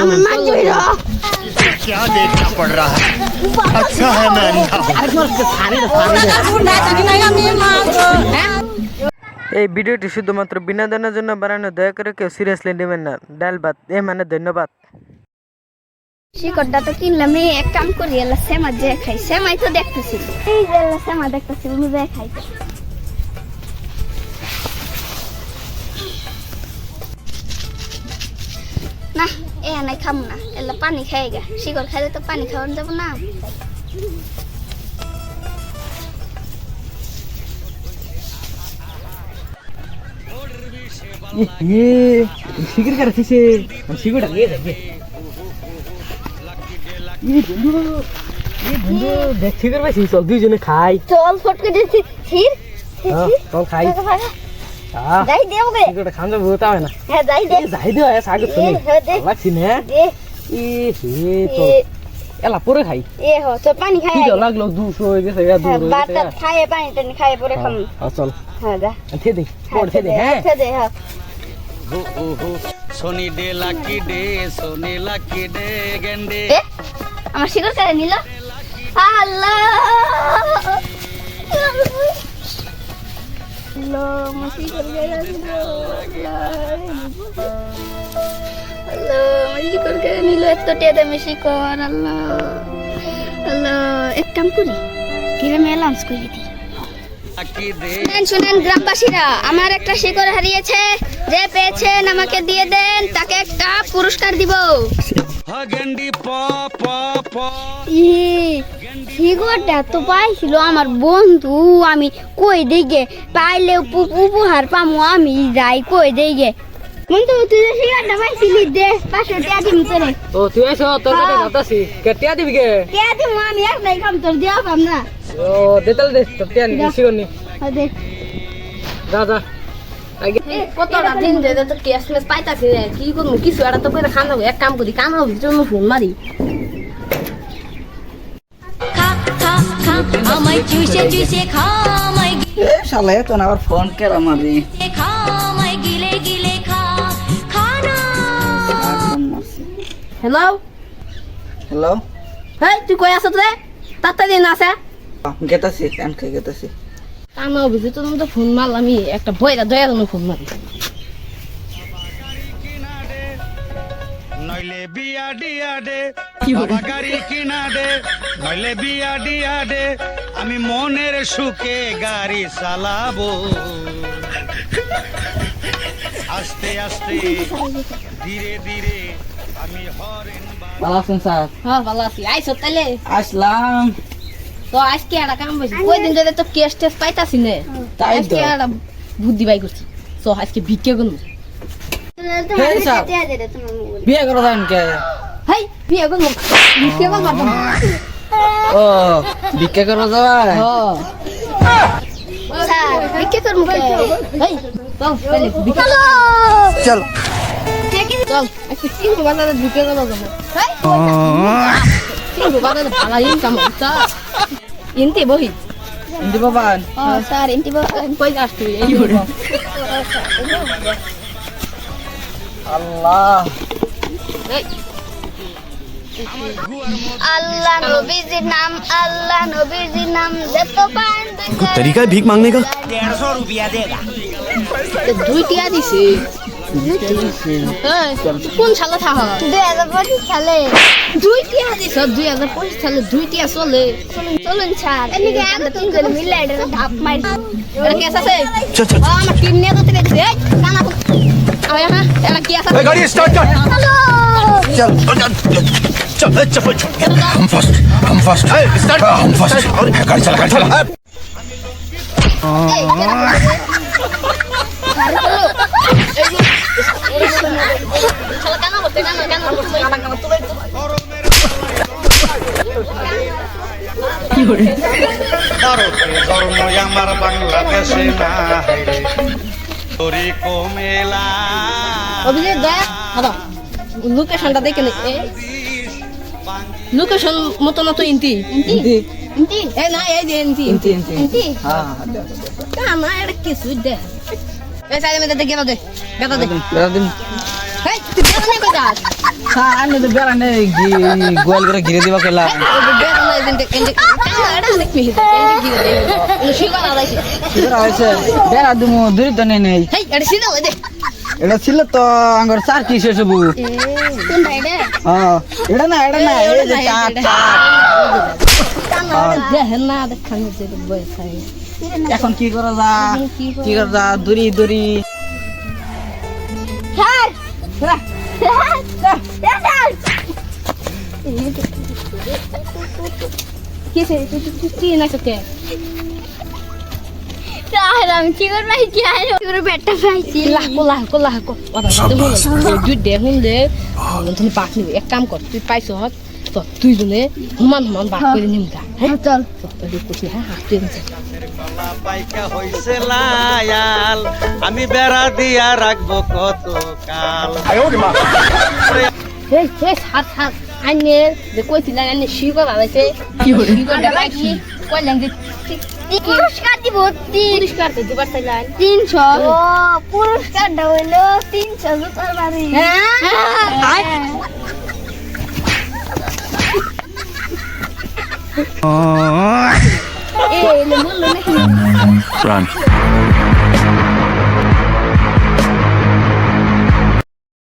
আমার মা জুই র क्या देखना पड़ रहा है अच्छा है मैं अंधा हूँ এই ভিডিওটি শুধুমাত্র বিনোদনের জন্য বানানো দয়া করে কেউ সিরিয়াসলি নেবেন না ডাল ভাত এ মানে ধন্যবাদ শিকড়টা তো কিনলাম এই এক কাম করি এলা সেমা যে খাই সেমাই তো দেখতেছি এই যে এলা সেমা দেখতেছি আমি যে খাই এ নাই খাম না এলা পানি খাই গা। শিকড় খাইলে তো পানি খাওয়ান যাব না। নিয়ে যাবে বন্ধু বন্ধু দেখ পাইছি চল দুইজনে খাই। চল ফটকে দিছি ছির হ্যাঁ, চল খাই। যাই দেও গে শিকিরটা খান যাব তা হয় না? হ্যাঁ যাই দে। এই যাই শুনি। হ্যাঁ, দে। লাগছি না দে। ই হে তো। এলা পরে খাই। এ হো তো পানি খাই কি লাগল দুশো হয়ে গেছে গা দূর হয়ে বাটা গেছে খায় পানি টানি খায় পরে খাম। হ্যাঁ, চল। হ্যাঁ যা। থে দে পড় থে দে হ্যাঁ। হ্যাঁ দে হ্যাঁ সোনি ডে লাকি ডে সোনি লাকি ডে গেন্ডে। আমার শিকড় করে নিল। আল্লাহ! শিকড় করে নিল আল্লাহ আমার শিকড় করে নিল এত টিয়া দামে শিকড় আল্লাহ। আল্লাহ এক কাম করি গ্রামে অ্যালাউন্স করে দিই। লাকি শুনেন শুনেন গ্রামবাসীরা আমার একটা শিকড় হারিয়েছে যে পেয়েছেন আমাকে দিয়ে দেন তাকে একটা পুরস্কার দিব। শিকড়টা তো পাইছিল আমার বন্ধু আমি কই দিকে পাইলে উপ- উপহার পামো আমি যাই কই দিকে বন্ধু তুই যে পাইছিলি দে টাকা দিম তোরে। ও তুই এসো তোর কাছে যাতাছি কেটিয়া দিবি কে? দিম আমি খাম তোর দেওয়া পাম না। ও দে তাহলে দে তোর টিয়া হ্যাঁ, দে। যা যা। আগে কতটা দিন ধরে তো ক্যাশ মেস পাইতাছি কি করব কিছু একটা তো করে খান এক কাম করি কাম হবে জন্য ফোন মারি। আমায় চুষে চুষে খা আমায় এ শালা এখন আবার ফোন কেরা মারি গিলে খা আমায় গিলে গিলে খা খানা ফোন মারছি হ্যালো হ্যালো হেই তুই কই আছ রে তাড়াতাড়ি না আছে। গেতাছি কান খাই গেতাছি। কাম হবে যে তো ফোন মারলাম আমি একটা বইরা দয়া জন্য ফোন মারি। নইলে বিয়া ডিয়া ডে বাবা গাড়ি কিনা দে নইলে বিয়া ডিয়া ডে আমি মনের সুখে গাড়ি চালাবো। আস্তে আস্তে ধীরে ধীরে আমি হরেন ভালো আছেন স্যার? হ্যাঁ ভালো আছি। আইসো তাইলে? আসলাম। তো আজকে একটা কাম হয়েছে কই দিন ধরে তো ক্যাশ টেস পাইতাছি না। তাই আজকে একটা বুদ্ধি বাই করছি। তো আজকে ভিক্ষে করব। হ্যাঁ, বিয়ে করে কে? হেই বিয়ে করব ভিক্ষে করব ও ভিক্ষা করে করব চল তাইলে ভিক্ষে চল। চল। আজকে চিংড়ি বাজারে ঢুকে গেল যাব চিংড়ি বাজারে ভালো ইনকাম হচ্ছে ইনতে বহি। দিব বান ও স্যার ইন্টি বাবা কই যাস তুই? এই করে আল্লাহ। আল্লাহ নবীজির নাম আল্লাহ নবীজির নাম যত পান तरीका है भीख मांगने का দুই টিয়া দিছে হ্যাঁ, কোন সালে থাকা দুই হাজার পঁচিশ সালে দুই টিয়া দিছ দুই হাজার পঁচিশ সালে দুই টিয়া চলে চলুন স্যার এদিকে আমরা তিনজন মিলে এটা ধাপ মারি এটা কি আছে चल चल ও, আমার টিম নিয়ে যেতে গেছে এই কানা আয় হ্যাঁ এটা কি আছে गाड़ी स्टार्ट कर হ্যালো চল চল চল চল হাম ফাস্ট হাম ফাস্ট হাম ফাস্ট গাড়ি চালা গাড়ি চালা আমার বাংলাদেশে না কমেলা অভিজিৎ দয়া লোকেশনটা দেখে নে। লোকেশন মতো না তো ইন্তি? ইন্টি ইন্টি এ না এই যে ইন্তি। ইনতি ইনতি। হ্যাঁ হ্যাঁ কানা এটা কিছু দে। এ সাইডে মেতে গেল দে। বেটা দে। বেড়া দিন হেই তুই হ্যাঁ আমি তো গোয়াল করে ঘিরে দিবা এটা দে দাইছে বেড়া হয়েছে। বেড়া দুমু দূরে তো নেই নেই। হেই এটা সিধা হই দে এটা ছিল তো আঙ্গর চার কি শেষ কোনটা এটা হ্যাঁ না এটা না এই যে চার এখন কি করা যা কি করা যা দূরি দূরি কে আমি কি করে পাইছি? আর করে বেটা পাইছি? লাহকো লাহকো লাহকো। হলো দুই দে তুমি পাক নিবি। এক কাম কর তুই পাইছ হত তো তুই জনে হুমান হুমান বাক করে নিম গা হ্যাঁ? চল। তুই হ্যাঁ হাত তুই পাইকা হইছে লায়াল আমি বেড়া দিয়া রাখব কত কাল। এই এই হাত হাত আইনে যে কইছিলেন আইনে শিকো দাদাইছে কি হলো শিকো দাদাইছি কইলেন যে পুরস্কার দিব পুরস্কার তো দিবার চাইলেন তিনশো। ও পুরস্কারটা তিনশো জুতার বাড়ি। হ্যাঁ? Run.